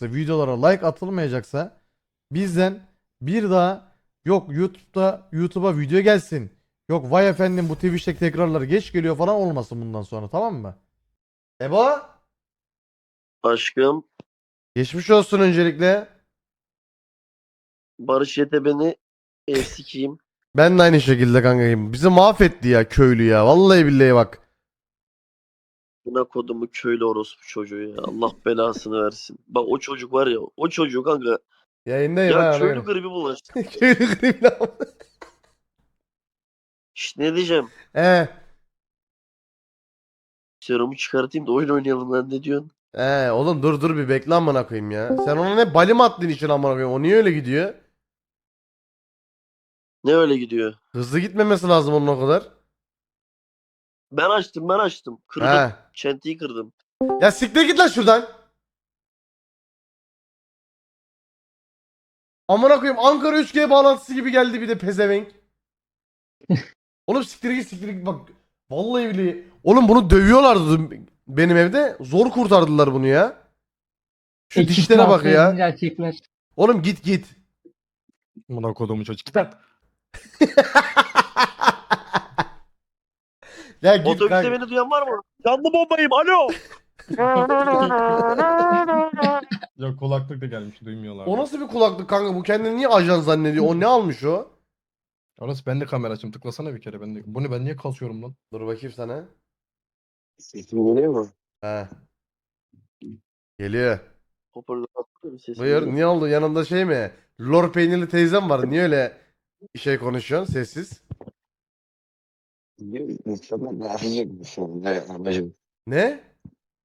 atılmayacaksa, videolara like atılmayacaksa bizden bir daha yok YouTube'da YouTube'a video gelsin. Yok vay efendim bu Twitch'te tekrarlar geç geliyor falan olmasın bundan sonra tamam mı? Ebo Aşkım geçmiş olsun öncelikle. Barış Yete beni ev sikeyim. Ben de aynı şekilde kankayım. Bizi mahvetti ya köylü ya. Vallahi billahi bak. Buna kodumu köylü orospu çocuğu ya. Allah belasını versin. Bak o çocuk var ya o çocuk kanka. Yayındayım Ya ha. köylü gribi bulaştı. köylü kriminal. Şşt ne diyeceğim? He. Serumu çıkartayım da oyun oynayalım lan ne diyorsun? He oğlum dur dur bir bekle amına koyayım ya. Sen ona ne bali mi attın için amına koyayım? O niye öyle gidiyor? Ne öyle gidiyor? Hızlı gitmemesi lazım onun o kadar. Ben açtım ben açtım. Kırdım. He. Çentiyi kırdım. Ya siktir git lan şuradan. Amına koyayım Ankara 3G bağlantısı gibi geldi bir de pezevenk. Oğlum siktir git siktir git bak. Vallahi billahi. Oğlum bunu dövüyorlardı benim evde. Zor kurtardılar bunu ya. Şu Ekip dişlere bak ya. Erkekler. Oğlum git git. Buna kodumu çocuk. Git lan. ya git Otobüste kanka. beni duyan var mı? Canlı bombayım alo. Ya kulaklık da gelmiş duymuyorlar. O nasıl bir kulaklık kanka? Bu kendini niye ajan zannediyor? O ne almış o? Orası ben de kamera açım. Tıklasana bir kere ben de. Bu ne ben niye kasıyorum lan? Dur bakayım sana. Sesim geliyor mu? He. Geliyor. Hoparlör attı mı sesim? Buyur. geliyor? Niye oldu? Yanında şey mi? Lor peynirli teyzem var. Niye öyle şey konuşuyorsun sessiz? Ne?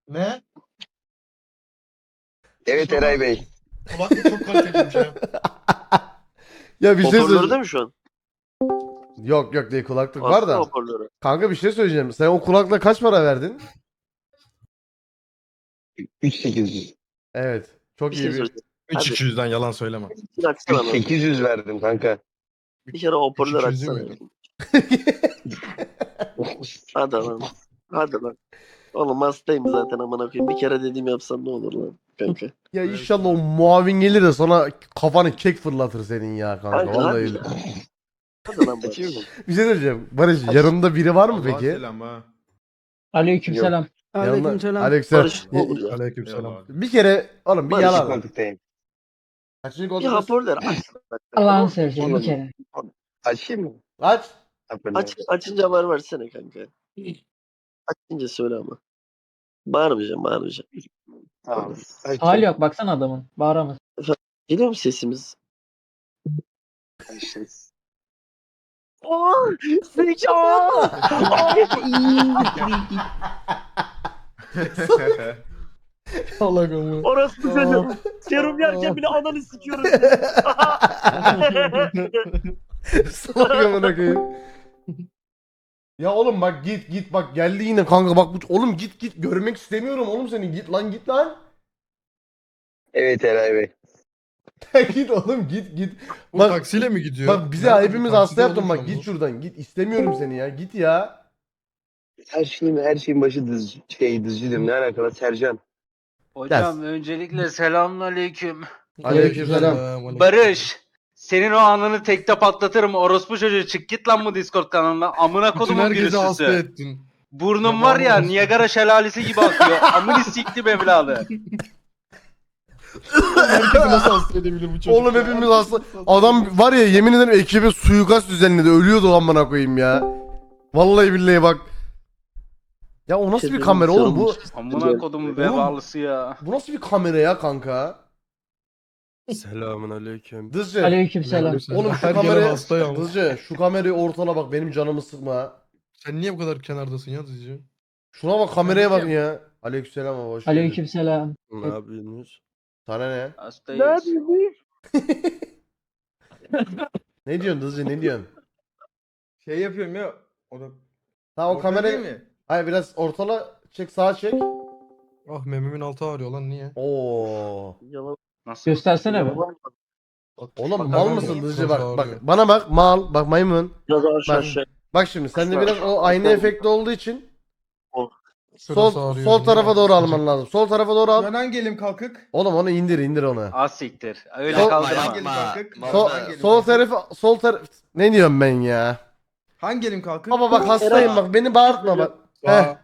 Ne? Evet Eray Bey. Kulaklık çok kaliteliymiş ya. Ya bir şey Hoparlörde söyle. mi şu an? Yok yok değil kulaklık var Var da. Hoparlörü. Kanka bir şey söyleyeceğim. Sen o kulakla kaç para verdin? 3800. Evet. Çok Bir iyi şey bir. söyleyeceğim. 3200'den yalan söyleme. Bir açsana lan. 800 verdim kanka. Bir kere hoparlör 300'ü açsana. Hadi lan. Hadi lan. Oğlum hastayım zaten amına koyayım. Bir kere dediğimi yapsan ne olur lan kanka. Ya inşallah o muavin gelir de sonra kafanı kek fırlatır senin ya kanka. Kanka, Vallahi hadi. öyle. Hadi lan Barış. Bir şey söyleyeceğim. Barış yanında biri var mı peki? selam ha. Aleykümselam. Aleykümselam. Aleykümselam. Barış ne olur ya. Aleykümselam. Bir kere oğlum bir Barış yalan. Koltuktayım. Kaçıncı Bir koltuk? hoparlör aç. Allah'ını seversen bir Oğlum. kere. Açayım mı? Aç. Aç, açınca haber versene kanka. Açınca söyle ama. Bağırmayacağım bağırmayacağım. Tamam. Hal yok baksana adamın. Bağıramaz. Geliyor mu sesimiz? Aa, zeka! Allah korusun. Orası çocuğum. Serum yerken bile ananı sikiyoruz. Salak amına koyayım. Ya oğlum bak git git bak geldi yine kanka bak bu oğlum git git görmek istemiyorum oğlum seni git lan git lan. Evet Eray Bey. git oğlum git git. Bu Bak- taksiyle mi gidiyor? Bak bize Nerede? hepimiz Takside hasta yaptın bak git şuradan git istemiyorum seni ya git ya. Her şeyin her şeyin başı dız şey dızcıdır. Ne alakalı Sercan? Hocam öncelikle selamünaleyküm. Aleykümselam. aleyküm. Barış, senin o anını tekte patlatırım. Orospu çocuğu çık git lan bu Discord kanalına. Amına Bütün kodumun herkesi hasta ettin. Burnum var ya vallahi- Niagara şelalesi gibi akıyor. Amını siktim evladı. Herkesi nasıl hasta edebilir bu çocuk? Oğlum ya? hepimiz hasta. Adam var ya yemin ederim ekibe suikast düzenledi ölüyordu amına koyayım ya. Vallahi billahi bak. Ya o nasıl bir kamera oğlum bu? Amına kodumun vebalısı ya. Bu nasıl bir kamera ya kanka? Selamun aleyküm. Dızcı. Aleykümselam. Oğlum şu Her gelen kamerayı hasta ya. Dızcı şu kamerayı ortala bak benim canımı sıkma. Sen niye bu kadar kenardasın ya Dızcı? Şuna bak kameraya bak ya. Aleykümselam abi hoş geldin. Aleykümselam. Ne yapıyorsunuz? Sana ne? Hastayız. Ne diyorsun Dızcı ne diyorsun? Şey yapıyorum ya. O da Ha o kamerayı... mi? Hayır biraz ortala çek sağa çek. Ah mememin altı ağrıyor lan niye? Oo. Yalan. Nasıl? Göstersene be. Oğlum Bak, mal mısın Dızcı bak bak bana bak mal bak maymun. Biraz aşağı Bak. aşağı. Bak şimdi sende biraz o aynı efekti olduğu için Sol, sol tarafa doğru alman lazım. Sol tarafa doğru al. Ben hangi elim kalkık? Oğlum onu indir indir onu. Az siktir. Öyle Sol- kaldırma. Hangi elim kalkık? Sol, sol kalkık? tarafı sol taraf ne diyorum ben ya? Hangi elim kalkık? Baba bak hastayım bak beni bağırtma bak. Heh.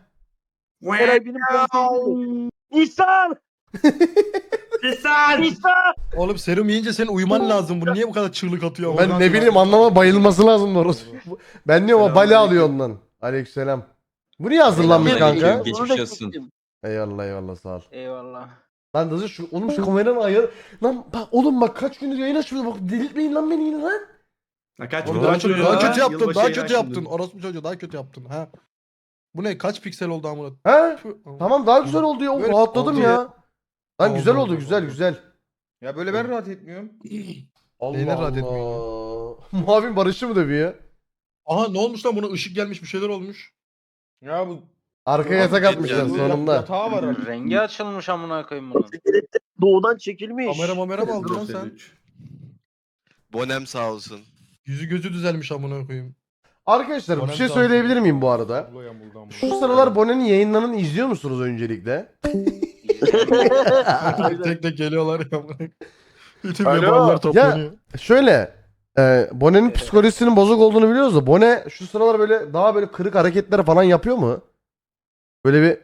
Eray benim İhsan! İhsan! Oğlum serum yiyince senin uyuman lazım. Bu niye bu kadar çığlık atıyor? Ben ne bileyim anlama bayılması lazım doğrusu. Ben diyorum o bali alıyor ondan. Aleykümselam. Bu niye hazırlanmış kanka? Geçmiş olsun. Eyvallah eyvallah sağ ol. Eyvallah. Lan Dızı şu oğlum şu kameranın ayarı. Lan bak oğlum bak kaç gündür yayın açmıyoruz bak delirtmeyin lan beni yine lan. Kaç Oğlum daha, kötü, daha ya? kötü yaptın. Yılbaşı Daha kötü yaptın. açıldı. Orospu çocuğu daha kötü yaptın. Ha. Bu ne? Kaç piksel oldu amına? He? Tamam daha güzel oldu ya. Böyle Rahatladım ya. Lan Oldu, güzel oldu, oldu güzel güzel. Ya böyle ben rahat etmiyorum. Allah Neyine rahat Allah. Muavin Barış'ı mı dövüyor? Aha ne olmuş lan buna ışık gelmiş bir şeyler olmuş. Ya bu Arkaya yatak atmışlar bu sonunda. Yatağı var artık. Rengi açılmış amına koyayım bunun. Doğudan çekilmiş. Kamera mamera mı aldın lan sen? Bonem sağ olsun. Yüzü gözü düzelmiş amına koyayım. Arkadaşlar bir Bonem şey söyleyebilir miyim bu arada? Bu. Şu sıralar Bonen'in yayınlarını izliyor musunuz öncelikle? tek tek geliyorlar ya. Bütün Alo. yabancılar toplanıyor. Şöyle e, Bonen'in psikolojisinin bozuk olduğunu biliyoruz da Bone şu sıralar böyle daha böyle kırık hareketler falan yapıyor mu? Böyle bir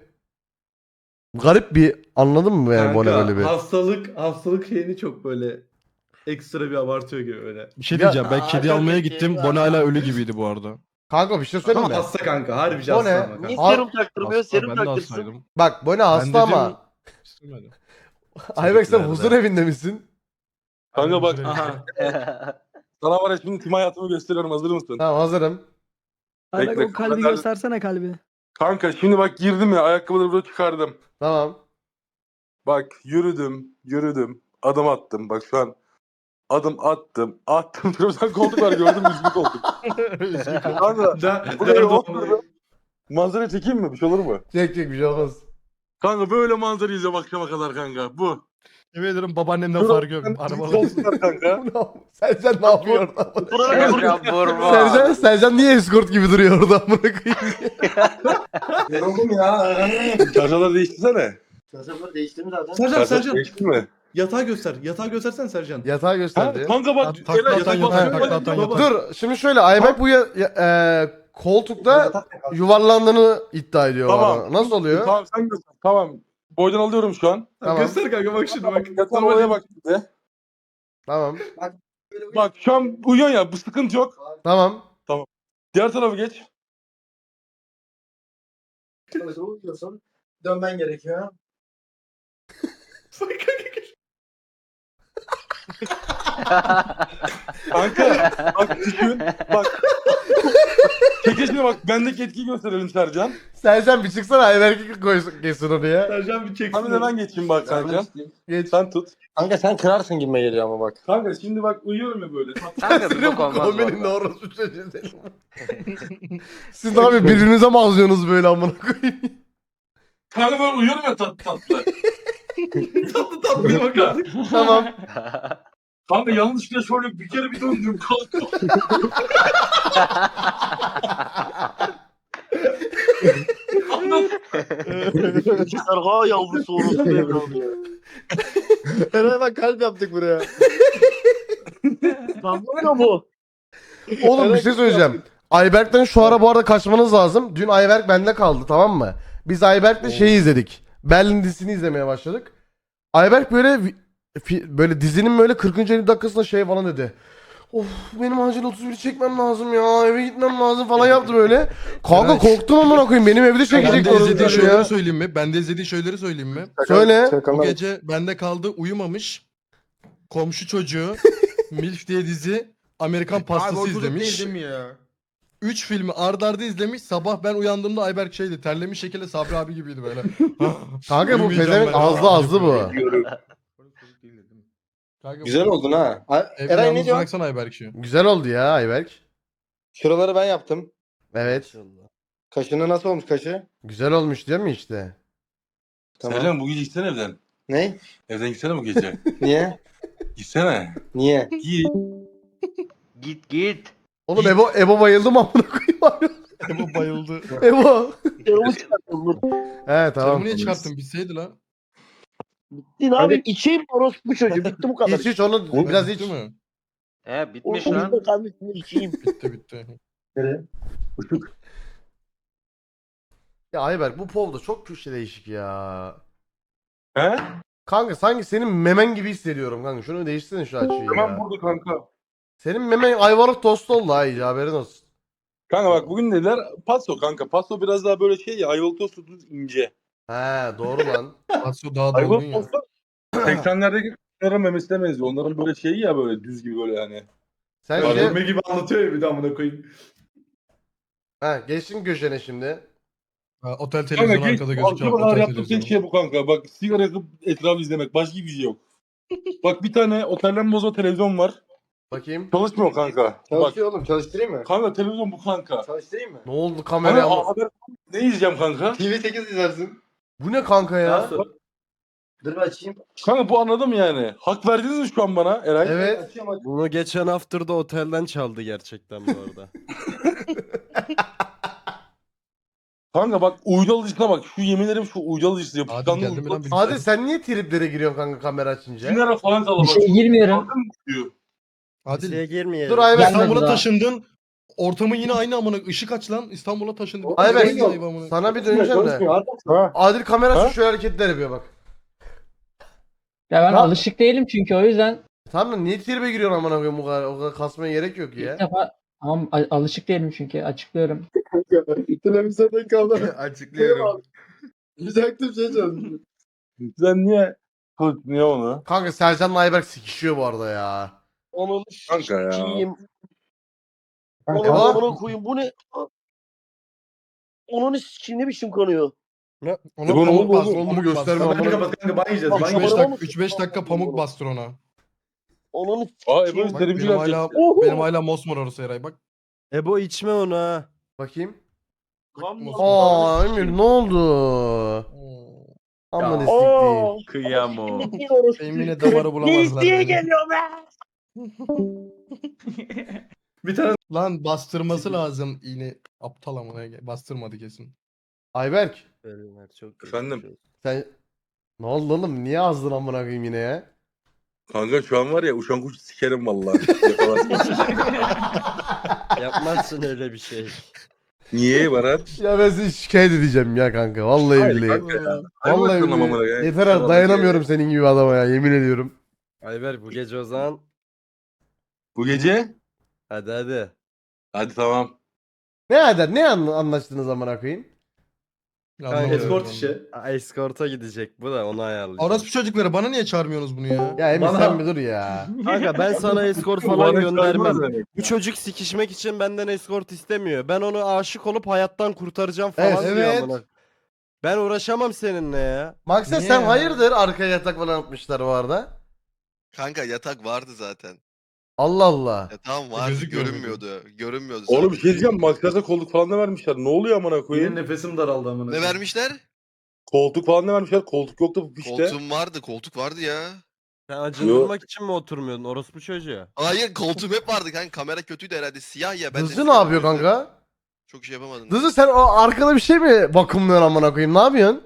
garip bir anladın mı yani Bone Kanka, böyle bir? hastalık hastalık şeyini çok böyle ekstra bir abartıyor gibi öyle. Bir şey Ya- diyeceğim. Ben kedi almaya gittim. Bone hala ölü gibiydi bu arada. Kanka bir şey söyleyeyim Ama mi? hasta kanka harbi O hasta ne? ama kanka. Niye Al- serum taktırmıyor? Serum ben de taktırsın. Bak Bone Ben hasta dedim- ama İstemedim. Ayberk sen huzur evinde misin? Kanka bak Aha. sana var ya şimdi tüm hayatımı gösteriyorum hazır mısın? Tamam hazırım. Bekle, o kalbi ben- göstersene kalbi. Kanka şimdi bak girdim ya ayakkabıları burada çıkardım. Tamam. Bak yürüdüm yürüdüm adım attım bak şu an adım attım attım sen koltuk var gördüm yüzlü koltuk. Kanka buraya oturdum. Manzara çekeyim mi bir şey olur mu? Çek çek bir şey olmaz. Kanka böyle manzara izliyorum akşama kadar kanka bu. Yemin ederim babaannemden Dur, farkı yok. Arabalar. Koltuklar kanka. Sercan ne yapıyor orada? Sercan vurma. Sercan, Sercan niye escort gibi duruyor orada amına koyayım? Yoruldum ya. Şarjörleri değiştirsene. Şarjörleri değiştirdim zaten. Sercan Sercan, Sercan. Sercan. Değişti mi? Yatağı göster. Yatağı göstersen Sercan. Yatağı gösterdi. kanka bak. Tak- tak- Ela, tak- yatak tak- bakıyor, tak- bak, tak- tak- baba. Dur şimdi şöyle Ayberk bu ya, ya- e, koltukta yuvarlandığını iddia ediyor. Tamam. bana. Nasıl oluyor? Tamam sen göster. Tamam. Boydan alıyorum şu an. Tamam. Göster kanka bak şimdi bak. Yatan oraya bak şimdi. Tamam. Bak şu an uyuyorsun ya bu sıkıntı yok. Tamam. Diğer tarafa geç. Dönmen gerekiyor. Kanka bak düşün. Bak. Çekesine bak bendeki etkiyi gösterelim Sercan. Sercan bir çıksana Ayberk'i koysun kesin oraya. Sercan bir çeksin. Hani de ben geçeyim bak kanka. Geç. Sen tut. Kanka sen kırarsın gibime geliyor ama bak. Kanka şimdi bak uyuyorum ya böyle. Kanka bir Senin bok bu olmaz kombinin valla. doğrusu çocuğu. Siz ne yapıyorsunuz? Birbirinize mi ağzıyorsunuz böyle amına koyayım? Kanka ben uyuyorum ya tat tatlı. tatlı tatlı bir bak artık. tamam. Kanka yanlışlıkla şöyle bir kere bir döndüm kalktım. Sarha yavrusu orospu evladı ya. Herhalde bak kalp yaptık buraya. Anlamıyor bu. Oğlum bir şey söyleyeceğim. Ayberk'ten şu ara bu arada kaçmanız lazım. Dün Ayberk bende kaldı tamam mı? Biz Ayberk'le şeyi izledik. Berlin dizisini izlemeye başladık. Ayberk böyle böyle dizinin böyle 40. 50 dakikasında şey falan dedi. Of benim acil 31 çekmem lazım ya eve gitmem lazım falan yaptı böyle. Kanka Evet. korktum amına koyayım benim evde Ben çekecek de izlediği şeyleri söyleyeyim mi? Ben de izlediği şeyleri söyleyeyim mi? Söyle. Bu gece bende kaldı uyumamış. Komşu çocuğu. Milf diye dizi. Amerikan pastası izlemiş. değil değil mi ya? 3 filmi ard arda izlemiş. Sabah ben uyandığımda Ayberk şeydi. Terlemiş şekilde Sabri abi gibiydi böyle. Kanka bu Uyumayacağım pezevenk ben. azlı azlı bu. Kanka, Güzel oldun ha. A- Evi Eray ne yalnız diyor? bıraksana Ayberk şu. Güzel oldu ya Ayberk. Şuraları ben yaptım. Evet. Kaşını nasıl olmuş kaşı? Güzel olmuş değil mi işte? Tamam. Sercan bu gece gitsene evden. Ne? Evden gitsene bu gece. Niye? gitsene. Niye? Git. Git git. Oğlum Ebo, Ebo bayıldı mı amına koyayım? Ebo bayıldı. Ebo. He tamam. Tamam. niye çarptın? Bitseydi lan. Bitti ne yapayım? İçeyim orospu çocuğu. Bitti bu kadar. İç iç onu biraz iç. Mi? He bitmiş Orospu lan. çocuğu kardeşim içeyim. Bitti bitti. Ya Ayberk bu pov da çok köşe değişik ya. He? Kanka sanki senin memen gibi hissediyorum kanka. Şunu değiştirsene şu açıyı Hemen ya. burada kanka. Senin memen ayvalık tost oldu ha iyice haberin olsun. Kanka bak bugün dediler paso kanka. Paso biraz daha böyle şey ya ayvalık tostu düz ince. He doğru lan. Asyo daha dolgun Ayvalık ya. tostu 80'lerdeki kızların memesine benziyor. Onların böyle şeyi ya böyle düz gibi böyle hani. Sen şey... Gibi anlatıyor ya bir de amına koyayım. Ha, geçsin köşene şimdi. Ha, otel Kanka televizyonu geç, arkada gözüküyor. aklıma kadar Otel yaptığım tek televizyonu. şey bu kanka. Bak sigara yakıp etrafı izlemek. Başka bir şey yok. Bak bir tane otelden bozma televizyon var. Bakayım. Çalışmıyor kanka. Bak Çalışıyor oğlum çalıştırayım mı? kanka televizyon bu kanka. Çalıştırayım mı? Ne oldu Hani kameraya? a- haber ne izleyeceğim kanka? TV8 izlersin. Bu ne kanka ya? Nasıl? Dur açayım. Kanka bu anladım yani. Hak verdiniz mi şu an bana Eray? Evet. Açıyorum. Bunu geçen haftada otelden çaldı gerçekten bu arada. Kanka bak uydu alıcısına bak. Şu yemin ederim şu uydu alıcısı Adil yapışkanlı geldi mi uydu lan alıcısı. Hadi sen niye triplere giriyorsun kanka kamera açınca? Sinara falan kaldı Bir bak. şey girmiyorum. Adil. Adil. girmeyelim. Dur Ayberk. Gelmedi İstanbul'a daha. taşındın. Ortamı yine aynı amına. Işık aç lan. İstanbul'a Aynı ayıp amına. sana bir döneceğim de. Ha. Adil kamerası Ha? şöyle hareketler yapıyor bak. Ya ben Ne- alışık değilim çünkü o yüzden Tamam da niye tribe giriyorsun amına koyayım bu kadar, o kadar kasmaya gerek yok ilk ya. defa Tamam a- alışık değilim çünkü açıklıyorum. Televizyondan kaldı. Açıklıyorum. Güzel şey çalışıyor. Sen niye? Kılıç niye onu? Kanka Sercan'la Ayberk sikişiyor bu arada ya. Onun Kanka ya. Kanka. Onun amına koyayım. Bu ne? Onun sikeyim ne biçim kanıyor? Ona E, ne pamuk oldu bastır. oğlum? Pamuk gösterme bastır. Kapat kapat kanka ban yiyeceğiz. Ban 3-5 yiyeceğiz. Bana dakika, mı 3-5 dakika pamuk bastır ona. Onun Aa. Ebru Bak, benim hala, gelecek. benim hala mosmor orası Eray bak. Ebo içme onu ha. Bakayım. Aa Emir ne oldu? Aman sikeyim. Aa, Kıyamo. ne orospu Emine çocuğu? damarı bulamazlar Ne beni. geliyor be? Bir tane Lan bastırması lazım iğne. Aptal amına bastırmadı kesin. Ayberk çok Efendim? sen ne oldu oğlum? Niye azdın amına koyayım yine ya? Kanka şu an var ya uçan kuş sikerim vallahi. Yapmazsın öyle bir şey. Niye Barat? Ya ben seni şikayet edeceğim ya kanka. Vallahi Hayır billahi. kanka ya. Vallahi billahi. amına. Yeter artık dayanamıyorum senin gibi adama ya yemin ediyorum. Ayber bu gece o zaman. Bu gece? Hadi hadi. Hadi tamam. Ne eder? Ne an- anlaştınız amına koyayım? Anlamadım. escort işi. Aa, Escort'a gidecek bu da onu ayarlayacak. Orospu çocukları bana niye çağırmıyorsunuz bunu ya? Ya Emir Bana- sen bir dur ya. Kanka ben sana escort falan göndermem. Bu çocuk sikişmek için benden escort istemiyor. Ben onu aşık olup hayattan kurtaracağım falan Evet, diyor evet. amına. Ben uğraşamam seninle ya. Maksat Niye sen ya? hayırdır arkaya yatak falan atmışlar bu arada. Kanka yatak vardı zaten. Allah Allah. Yatağım vardı, Gözükmüyor muydu? görünmüyordu. Görünmüyordu. Oğlum bir şey diyeceğim. Maksata koltuk falan da vermişler. Ne oluyor amına Benim koyayım? nefesim daraldı amına. Ne koyayım. vermişler? Koltuk falan da vermişler. Koltuk yoktu bu pişte. Koltuğum vardı, koltuk vardı ya. Sen acındırmak için mi oturmuyordun orospu çocuğu? Hayır koltuğum hep vardı kanka. Kamera kötüydü herhalde. Siyah ya. Ben de Dızcı ne siyah yapıyor yüzden kanka? Çok şey yapamadım. Dızcı sen o arkada bir şey mi bakımlıyorsun amına koyayım? Ne yapıyorsun?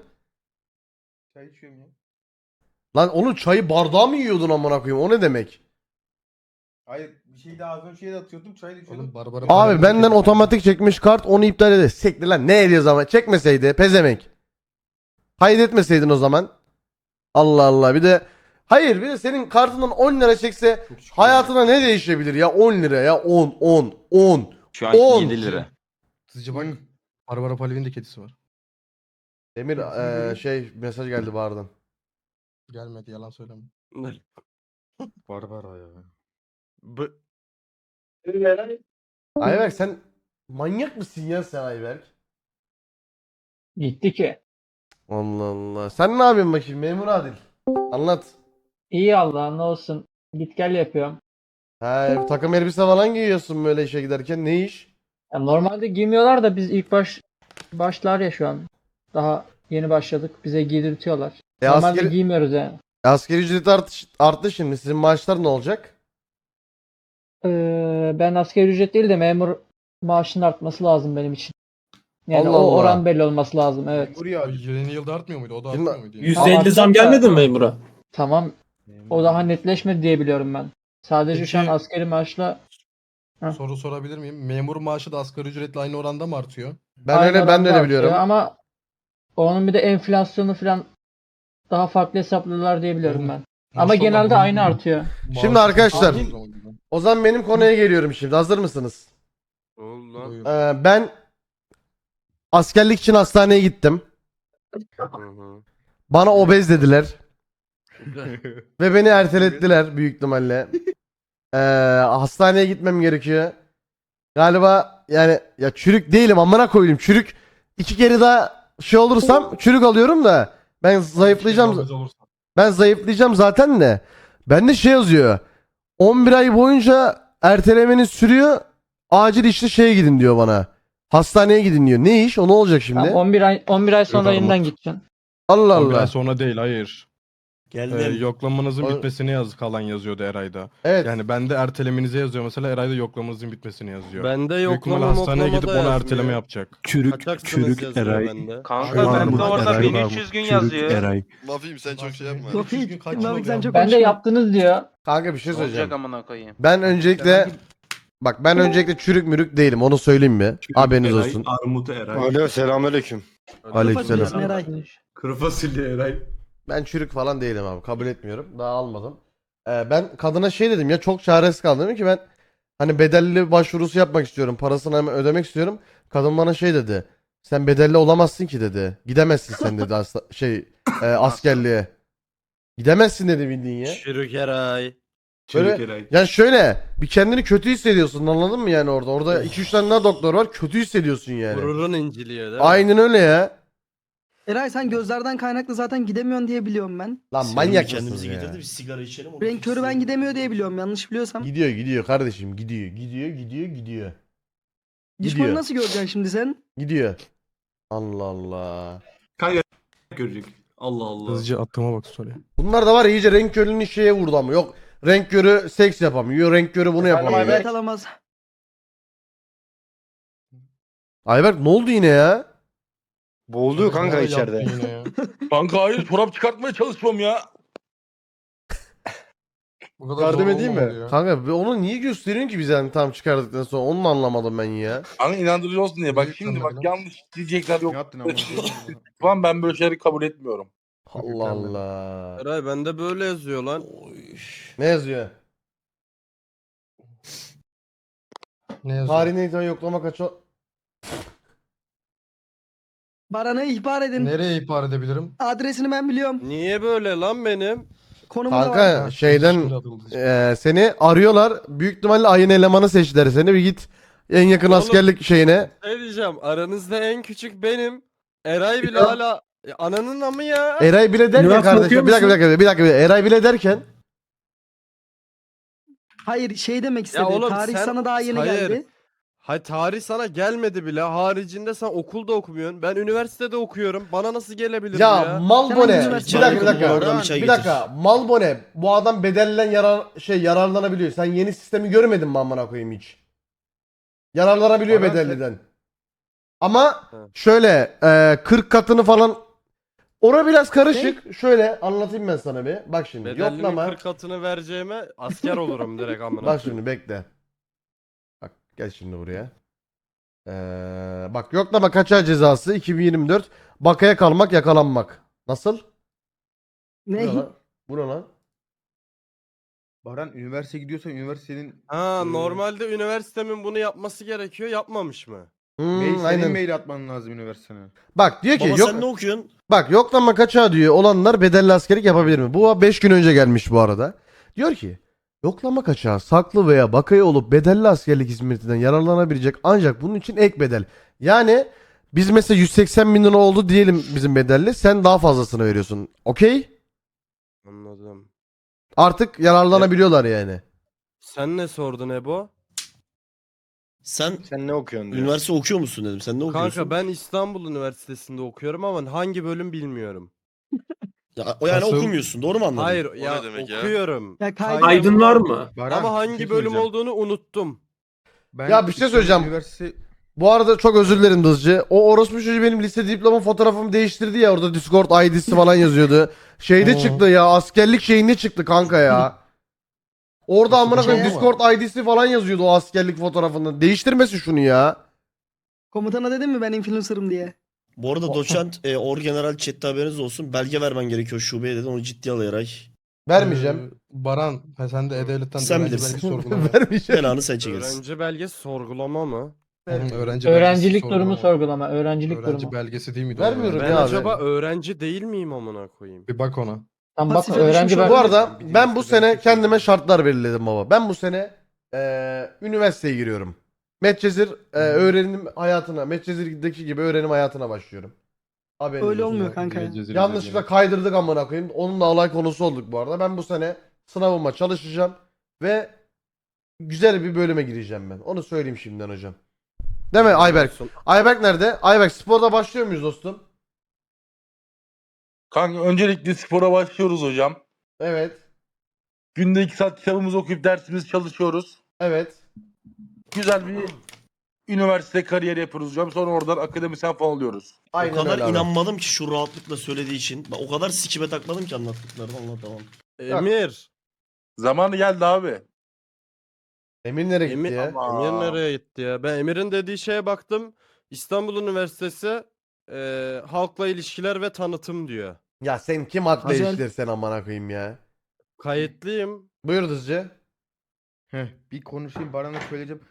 Çay içiyorum ya. Lan onun çayı bardağı mı yiyordun amına koyayım? O ne demek? Hayır bir şey daha az önce şey de atıyordum çay da içiyordum. Oğlum Barbara Abi benden otomatik çekmiş kart onu iptal ede. Sektir lan ne ediyor zaman? Çekmeseydi pezemek. Kaydetmeseydin o zaman. Allah Allah bir de Hayır bir de senin kartından 10 lira çekse hayatına ne değişebilir ya 10 lira ya 10 10 10 Şu an 10. 7 lira. Sizce bak. Barbara Palmer'in de kedisi var. Emir eee, şey mesaj geldi bağırdan. Gelmedi yalan söyleme. Barbara ya. Bu... Ayberk sen manyak mısın ya sen Ayberk? Gitti ki. Allah Allah. Sen ne yapıyorsun bakayım memur Adil? Anlat. İyi Allah ne olsun. Git gel yapıyorum. Ha, takım elbise falan giyiyorsun böyle işe giderken ne iş? Ya normalde giymiyorlar da biz ilk baş başlar ya şu an. Daha yeni başladık. Bize giydirtiyorlar. E, Normalde askeri, giymiyoruz yani. askeri ücret artış, arttı şimdi. Sizin maaşlar ne olacak? Ee, ben asgari ücret değil de memur maaşının artması lazım benim için. Yani Allah o Allah. oran belli olması lazım evet. Buraya Yeni yılda artmıyor muydu? O da Şimdi- artmıyor muydu? %50 zam gelmedi mi memura? Tamam o daha netleşmedi diye biliyorum ben. Sadece şu an Peki- askeri maaşla Heh. Soru sorabilir miyim? Memur maaşı da asgari ücretle aynı oranda mı artıyor? Ben aynı öyle ben de oranda öyle artıyor biliyorum. Ama onun bir de enflasyonu falan daha farklı hesaplıyorlar diye biliyorum ben. Ama genelde aynı artıyor. Şimdi arkadaşlar- Maaşı- O zaman benim konuya geliyorum şimdi. Hazır mısınız? Ee, ben askerlik için hastaneye gittim. Hı hı. Bana obez dediler. Ve beni ertelettiler büyük ihtimalle. Ee, hastaneye gitmem gerekiyor. Galiba yani ya çürük değilim amına koyayım. Çürük iki kere daha şey olursam çürük alıyorum da ben zayıflayacağım. Ben zayıflayacağım zaten de. Bende şey yazıyor. 11 ay boyunca ertelemeniz sürüyor. Acil işte şeye gidin diyor bana. Hastaneye gidin diyor. Ne iş? O ne olacak şimdi? Tamam, 11 ay 11 ay sonra Yok, yeniden gideceksin. Allah 11 ay Allah. sonra değil hayır. Ee, yoklamanızın O- bitmesini yaz kalan yazıyordu Eray'da. Evet. Yani bende ertelemenize yazıyor mesela Eray'da yoklamanızın bitmesini yazıyor. Bende Büyük ihtimalle yoklama hastaneye gidip onu yazmıyor. erteleme yapacak. Kaçaksınız yazıyor bende. Kanka bende Armut, orada Eray, 1300 gün yazıyor. Mafiyim sen çok şey yapma. Mafik sen çok- Ben de konuşma. yaptınız diyor. Kanka bir şey söyleyeceğim. olacak amına koyayım. Ben öncelikle bak ben öncelikle çürük mürük değilim. Onu söyleyeyim mi? Haberiniz olsun. Armut Eray. Alo selamünaleyküm. Aleykümselam. Eray. Kuru fasulye Eray. Ben çürük falan değilim abi. Kabul etmiyorum. Daha almadım. Ee, ben kadına şey dedim ya çok çaresiz kaldım. Dedim ki ben hani bedelli başvurusu yapmak istiyorum. Parasını hemen ödemek istiyorum. Kadın bana şey dedi. Sen bedelli olamazsın ki dedi. Gidemezsin sen dedi asla, şey e, askerliğe. Gidemezsin dedi bildiğin ya. Çürük Eray. Çürük Böyle- Eray. Yani şöyle bir kendini kötü hissediyorsun anladın mı yani orada? Orada 2-3 tane daha doktor var. Kötü hissediyorsun yani. Gururun inciliyor değil mi? Aynen öyle ya. Eray sen gözlerden kaynaklı zaten gidemiyorsun diye biliyorum ben. Lan manyak mısın ya? sigara içelim. Renk körü ben gidemiyor diye biliyorum yanlış biliyorsam. Gidiyor gidiyor kardeşim gidiyor gidiyor gidiyor gidiyor. Düşmanı gidiyor. nasıl göreceksin şimdi sen? Gidiyor. Allah Allah. Kanka görecek. Allah Allah. Hızlıca attığıma bak story. Bunlar da var ya iyice renk körünün şeye vurdu ama yok. Renk körü seks yapamıyor. Renk körü bunu yapamıyor. Ehliyet alamaz. Ayberk ne oldu yine ya? Boğuluyor kanka içeride. yaptı yine ya. Kanka hayır çorap çıkartmaya çalışmıyorum ya. Bu kadar Yardım zor edeyim olmamalı mi? ya. Kanka be- onu niye gösteriyorsun ki bize hani tam çıkardıktan sonra onu anlamadım ben ya. Kanka inandırıcı olsun diye. Bak Büyük şimdi bak yanlış diyecekler yok. Ne yaptın ama? Falan ben böyle şeyleri kabul etmiyorum. Allah Allah. Eray bende böyle yazıyor lan. Ne yazıyor? Ne yazıyor? Tarihine itibar yoklama kaç o... Baran'ı ihbar edin. Nereye ihbar edebilirim? Adresini ben biliyorum. Niye böyle lan benim? Konumu da var. Kanka şeyden eee, seni arıyorlar. Büyük ihtimalle ayın elemanı seçtiler seni. Bir git en yakın Oğlum. askerlik şeyine. Ne diyeceğim? Aranızda en küçük benim. Eray bile hala E, ananın amı ya. Eray bile derken Üniversite kardeşim bir dakika bir musun? dakika bir dakika bir dakika. Eray bile derken Hayır şey demek istedi. oğlum Tarih sen- sana daha yeni Hayır. geldi. Hay tarih sana gelmedi bile. Haricinde sen okulda okumuyorsun. Ben üniversitede okuyorum. Bana nasıl gelebilir ya, bu ya? Malbone Sen bir dakika bir dakika. oradan Bir dakika. Malbone bu adam bedellen yarar şey yararlanabiliyor. Sen yeni sistemi görmedin mi amına koyayım hiç? Yararlanabiliyor Bana- bedelliden. Ama şöyle e, 40 katını falan Ora biraz karışık. Şöyle anlatayım ben sana bir. Bak şimdi. Bedellinin Yoklama. 40 katını vereceğime asker olurum direkt amına. Bak şimdi bekle. Gel şimdi buraya. Ee, bak yoklama kaçağı cezası 2024. Bakaya kalmak yakalanmak. Nasıl? Bu ne lan? Bu ne lan? Baran üniversite gidiyorsan üniversitenin Ha Ee, normalde üniversitemin bunu yapması gerekiyor. Yapmamış mı? Hmm, mail, senin aynen. mail atman lazım üniversitene. Bak diyor ki Baba yok. sen ne okuyorsun? Bak yoklama kaçağı diyor olanlar bedelli askerlik yapabilir mi? Bu 5 gün önce gelmiş bu arada. Diyor ki yoklama kaçağı saklı veya bakaya olup bedelli askerlik hizmetinden yararlanabilecek ancak bunun için ek bedel. Yani biz mesela 180 bin lira oldu diyelim bizim bedelli sen daha fazlasını veriyorsun. Okey? Anladım. Artık yararlanabiliyorlar yani. Sen ne sordun Ebo? Sen Sen ne okuyorsun diyor. üniversite okuyor musun dedim. Sen ne okuyorsun? Kanka ben İstanbul Üniversitesi'nde okuyorum ama hangi bölüm bilmiyorum. Ya, o yani Nasıl? okumuyorsun. Doğru mu anladım? Hayır ya okuyorum. Ya Hayır. kaydı Aydın var mı? Baran, Ama bir hangi şey bölüm söyleyeceğim. olduğunu unuttum. Ben Ya bir şey İstanbul söyleyeceğim. Üniversite Bu arada çok özür dilerim Dızcı. O orospu çocuğu benim lise diploma fotoğrafımı değiştirdi ya orada Discord ID'si falan yazıyordu. Şeyde Oo. çıktı ya askerlik şeyinde çıktı kanka ya. Orada amına bir koyayım şey Discord ID'si falan yazıyordu o askerlik fotoğrafında. Değiştirmesin şunu ya. Komutana dedim mi ben influencer'ım diye? Bu arada doçent e, Orgeneral chat'te haberiniz olsun. Belge vermen gerekiyor şubeye dedi. Onu ciddiye al Eray. Vermeyeceğim. Ee, Baran ha sen de E-Devlet'ten Sen öğrenci bilirsin. belgesi sorgulama. Vermeyeceğim. Belanı sen çekilirsin. Öğrenci belgesi sorgulama mı? Hı, Öğrenci belgesi Öğrencilik sorgulama. durumu sorgulama. Öğrencilik Öğrenci durumu. belgesi değil miydi? o? Vermiyorum Ben ya abi. acaba öğrenci değil miyim amına koyayım? Bir bak ona. Tam bak Pasife öğrenci düşmüş ben... Bu arada ben bu sene kimse kendime şartlar belirledim baba. Ben bu sene eee üniversiteye giriyorum. Medcezir eee, öğrenim hayatına, Medcezir'deki gibi öğrenim hayatına başlıyorum. Haberiniz Öyle olsun. olmuyor kanka ya. Cezir Yanlışlıkla kaydırdık amına koyayım. Onunla alay konusu olduk bu arada. Ben bu sene sınavıma çalışacağım ve güzel bir bölüme gireceğim ben. Onu söyleyeyim şimdiden hocam. Değil mi Ayberk? Ayberk nerede? Ayberk sporda başlıyor muyuz dostum? Kanka öncelikle spora başlıyoruz hocam. Evet. Günde 2 saat kitabımızı okuyup dersimizi çalışıyoruz. Evet. Güzel bir üniversite kariyeri yapıyoruz hocam. Sonra oradan akademisyen falan oluyoruz. Aynen o kadar öyle abi. inanmadım ki şu rahatlıkla söylediği için. Ben o kadar sikime takmadım ki anlattıklarını anlatamam. Emir. Zamanı geldi abi. Emin nereye gitti Emir, ya? Emir nereye gitti ya? Ben Emir'in dediği şeye baktım. İstanbul Üniversitesi eee, halkla ilişkiler ve tanıtım diyor. Ya sen kim haklı Hazel. ilişkiler sen amına koyayım ya. Kayıtlıyım. Buyur Dızcı. Heh, bir konuşayım Baran'a söyleyeceğim.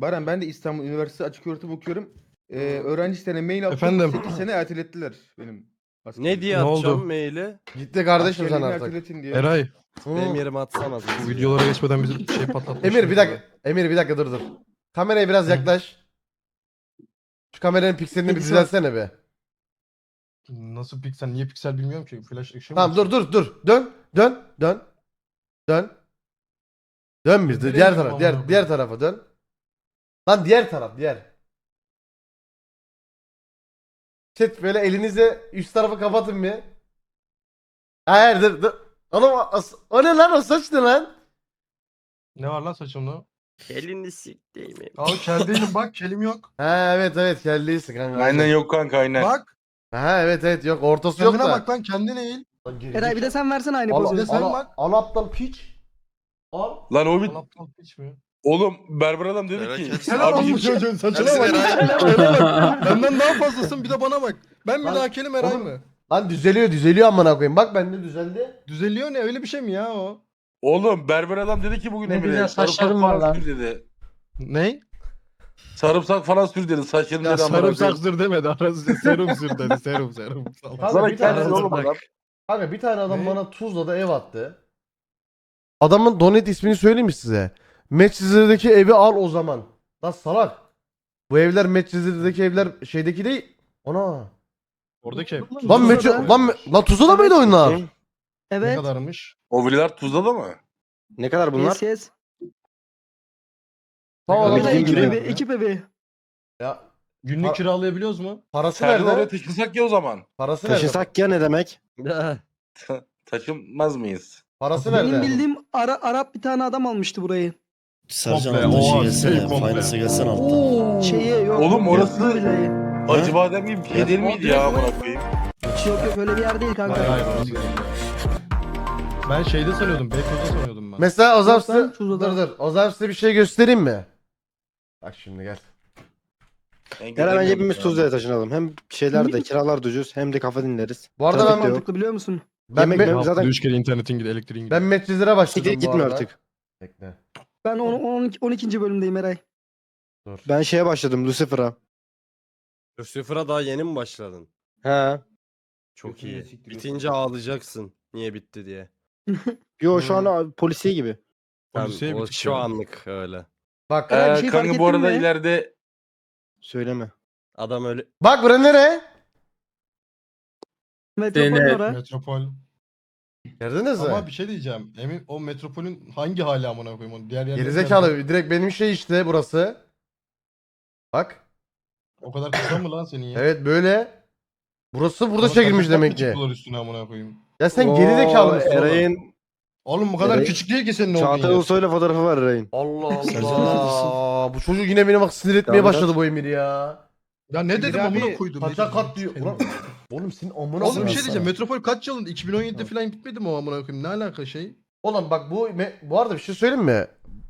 Baran ben de İstanbul Üniversitesi açık öğretim okuyorum. Ee, öğrenci sitene mail attım. Efendim? 8 sene ertelettiler benim. Ne diye Ne atacağım oldu? maili? Gitti kardeşim sen Askerliğimi artık. erteletin diye. Eray Hı. Benim yerime atsana. bu videolara geçmeden bizi şey patlatmış. Emir bir dakika. Emir bir dakika dur dur. Kameraya biraz yaklaş. Şu kameranın pikselini bir Pixel. düzeltsene be. Nasıl piksel? Niye piksel bilmiyorum ki. Flash ışığı Tamam dur dur dur. Dön. Dön. Dön. Dön. Dön bir. Nereye Diğer gidiyorum taraf. Diğer diğer tarafa dön. Lan diğer taraf diğer. Chat böyle elinize üst tarafı kapatın bir. Hayır dur dur. Oğlum o, o ne lan o saç ne lan? Ne var lan saçımda? Elini siktiğim. Al kel değilim bak kelim yok. Ha evet evet kelliysin kanka. Aynen yok kanka aynen. Bak Ha evet evet yok ortası yok kendine da. bak lan kendine eğil. Lan geri Eray bir de sen versene aynı Al. Bir de sen al, bak. al aptal piç. Al. Lan o bir... Lan aptal hiç mi? Oğlum berber adam dedi ki. Sen lan bu çocuğun saçına bak. Benden daha fazlasın bir de bana bak. Ben mi Lan, daha kelim Eray oğlum. mı? Lan düzeliyor düzeliyor amına koyayım. Bak bende düzeldi. Düzeliyor ne öyle bir şey mi ya o? Oğlum berber adam dedi ki bugün Ne güzel sarımsak saçların var falan lan. sür dedi. Ne? Sarımsak falan sür dedi. Saçlarını dedi amına sarımsak koyayım. sür demedi. Arası serum sür dedi. Serum serum. Sana bir tane kendisi adam, oğlum adam. kanka bir tane adam Ne? bana Tuzla'da ev attı. Adamın donate ismini söyleyeyim mi size? Manchester'daki evi al o zaman. Lan salak. Bu evler Manchester'daki evler şeydeki değil. Ona. Oradaki ev. Lan. Manchester lan Me- lan Tuzla'da mıydı oyunlar? Ne Evet. kadarmış? O villalar Tuzla'da mı? Ne kadar bunlar? Yes yes. Tamam Bir de Günlük kira. evi, ekip evi. Ya Günlük kiralayabiliyoruz mu? parası nerede? taşınsak ya o zaman. Parası nerede? Taşısak ya ne demek? Taşınmaz mıyız? Parası Benim nerede? bildiğim Ara, Arap bir tane adam almıştı burayı. Sercan Komple, alttan şey oha, gelsene. komple. Finance'a gelsene alttan. Şeye yok. Oğlum yok, orası- yok villayı. Acı badem gibi bir şey değil miydi ya amına koyayım? Yok yok öyle bir yer değil kanka. Hayır hayır. orası değil. Ben şeyde sanıyordum. Beykoz'da sanıyordum ben. Mesela Ozan Yok lan, size Tuzla'da. dur dur. Ozan size bir şey göstereyim mi? Bak şimdi gel. Ben Gel bence göremiyorum hepimiz ya. Tuzla'ya taşınalım. Hem şeyler de kiralar da ucuz hem de kafa dinleriz. Bu arada Tabii ben yok. Mantıklı biliyor musun? ben Yemek ben, ben- Zaten... Üç kere internetin gidiyor, elektriğin gidiyor. ben Medcezir'e başladım Siktir bu gitme arada. artık. Bekle. Ben on, on, 12. bölümdeyim Eray. Dur. Ben şeye başladım Lucifer'a. Lucifer'a daha yeni mi başladın? He. Çok Götünü iyi. siktir Bitince ağlayacaksın. Niye bitti diye. Yo şu an abi polisiye gibi. Tamam, Polisiye o bitik şu anlık öyle. Bak. Eray, bir Ee, şey fark kanka bu ettin arada mi? ileride Söyleme. Adam öyle Bak bura nere? Metropol ora. Metropol. Mü? Ama bir şey diyeceğim. Emin o metropolün hangi hali amına koyayım onu? Diğer yerler Gerizekalı direkt benim şey işte burası. Bak. O kadar kısa mı lan senin ya? Evet böyle. Burası burada Sana çekilmiş demek ki. çıktılar üstüne amına koyayım. Ya sen Oo, gerizekalı mısın oğlum? Eray'ın Oğlum bu kadar Evet. küçük değil ki senin olduğun Çağatay yer. Ulusoy'la fotoğrafı var Ray'ın. Allah Allah. Bu çocuk yine beni bak sinir etmeye Tamam, başladı bu Emir ya. Ya ne dedim abi, amına koydum. Kaça dedim. kat diyor. Ulan, oğlum senin amına Oğlum bir şey diyeceğim. Metropol kaç yılında? 2017'de falan bitmedi mi o amına koyayım? Ne alaka şey? Oğlum bak bu bu arada bir şey söyleyeyim mi?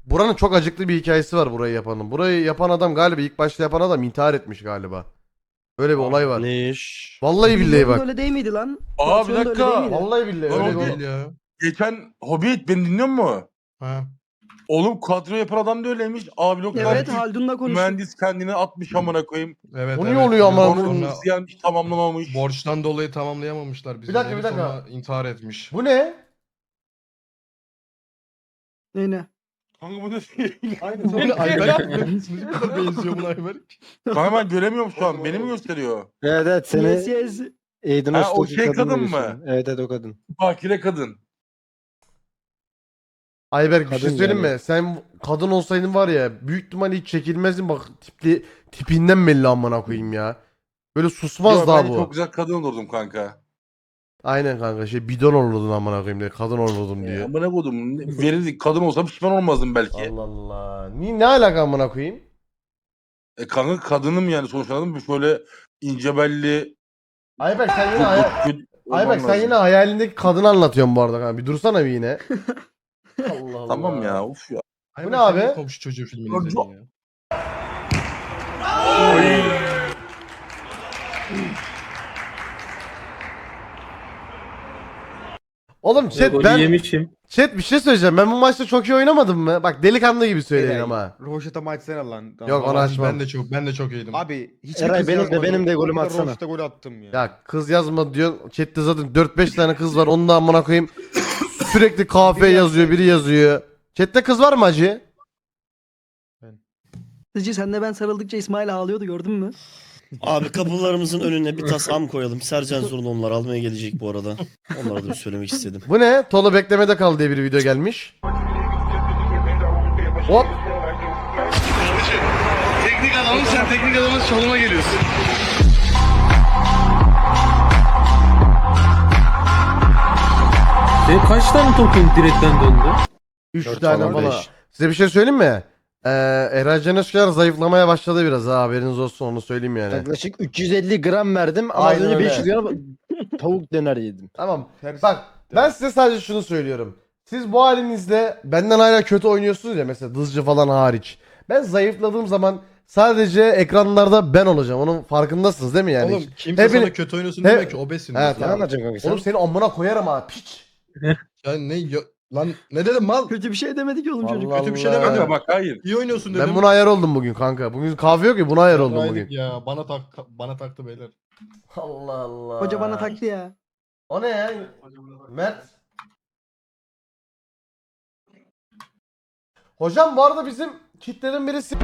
Buranın çok acıklı bir hikayesi var burayı yapanın. Burayı yapan adam galiba ilk başta yapan adam intihar etmiş galiba. Böyle bir olay var. Ne iş? Vallahi billahi bak. Öyle değil miydi lan? Aa bir dakika. Vallahi billahi Öyle bir değil ya. Geçen Hobbit beni dinliyor mu? Ha. Oğlum kadro yapan adam da öyleymiş. Abi bloklar Evet Haldun'la konuştuk. mühendis kendini atmış amına koyayım. Evet. O niye evet. oluyor ama? Sonra Onu tamamlamamış. Borçtan dolayı tamamlayamamışlar bizi. Bir dakika, bir dakika. Sonra intihar etmiş. Bu ne? Ne ne? Kanka bu ne? Aynı Ayberk mi? Ne kadar benziyor buna Ayberk? Kanka ben göremiyorum şu an. Beni mi gösteriyor? Evet evet Yes yes. Aydın Ha, o şey kadın mı? Evet evet o kadın. Bakire kadın. Ayberk bir şey Kadın söyleyeyim yani. mi? Sen kadın olsaydın var ya büyük ihtimalle hiç çekilmezdin bak tipli tipinden belli amına koyayım ya. Böyle susmaz Yo, daha ben bu. Çok güzel kadın olurdum kanka. Aynen kanka şey bidon olurdun amına koyayım diye kadın olurdum diyor. Amına koydum. Verirdik. Kadın olsam pişman olmazdım belki. Allah Allah. Ni ne alaka amına koyayım? E kanka kadınım yani sonuçta anladın mı? Şöyle ince belli. Ayberk sen yine hayal... Ayberk sen yine hayalindeki kadını anlatıyorsun bu arada kanka. Bir dursana bir yine. Allah Allah. Tamam ya uf ya. Ayberk, ne sen abi? Komşu çocuğu filmini izledin ya. Oğlum chat ben chat bir şey söyleyeceğim. Ben bu maçta çok iyi oynamadım mı? Bak delikanlı gibi söyleyin Eray, ama. Roşet'e açsana lan. Yok, onu Vallahi açmam. Ben de çok ben de çok iyiydim. Abi hiç Eray, benim de- benim de golümü atsana. Roşet'e gol attım ya. Ya kız yazma diyor. Chat'te zaten 4-5 tane kız var. Onu da amına koyayım. Sürekli kahve yazıyor, biri yazıyor. Chat'te kız var mı acı? Hacı sen de ben sarıldıkça İsmail ağlıyordu gördün mü? Abi kapılarımızın önüne bir tas am koyalım. Sercan Zorun onlar almaya gelecek bu arada. Onlara da bir söylemek istedim. Bu ne? Tolu beklemede kal diye bir video gelmiş. Hop. Teknik adamın sen teknik adamın soluma geliyorsun. Senin kaç tane token direkten döndü? 3 Dört tane falan, falan. beş. Size bir şey söyleyeyim mi? Ee, Eray Can Özkar zayıflamaya başladı biraz ha haberiniz olsun onu söyleyeyim yani. Yaklaşık 350 gram verdim ama Aynen az önce öyle. 500 gram tavuk döner yedim. Tamam. Ters- Bak ben size sadece şunu söylüyorum. Siz bu halinizde benden hala kötü oynuyorsunuz ya mesela dızcı falan hariç. Ben zayıfladığım zaman sadece ekranlarda ben olacağım. Onun farkındasınız değil mi yani? Oğlum kimse hepini- sana kötü oynuyorsun He- demek ki obesin. Evet, Ne tamam. anlatacaksın kanka sen? Oğlum seni amına koyarım ha piç. Ya ne yo- lan ne dedim mal? Kötü bir şey demedi ki oğlum çocuk. Allah kötü bir şey Allah. demedim. Bak hayır. İyi oynuyorsun dedim. Ben buna ayar oldum bugün kanka. Bugün kahve yok ya buna ayar oldum Aydık bugün. Ya bana tak bana taktı beyler. Allah Allah. Hoca bana taktı ya. O ne ya? Mert. Hocam bu arada bizim kitleden birisi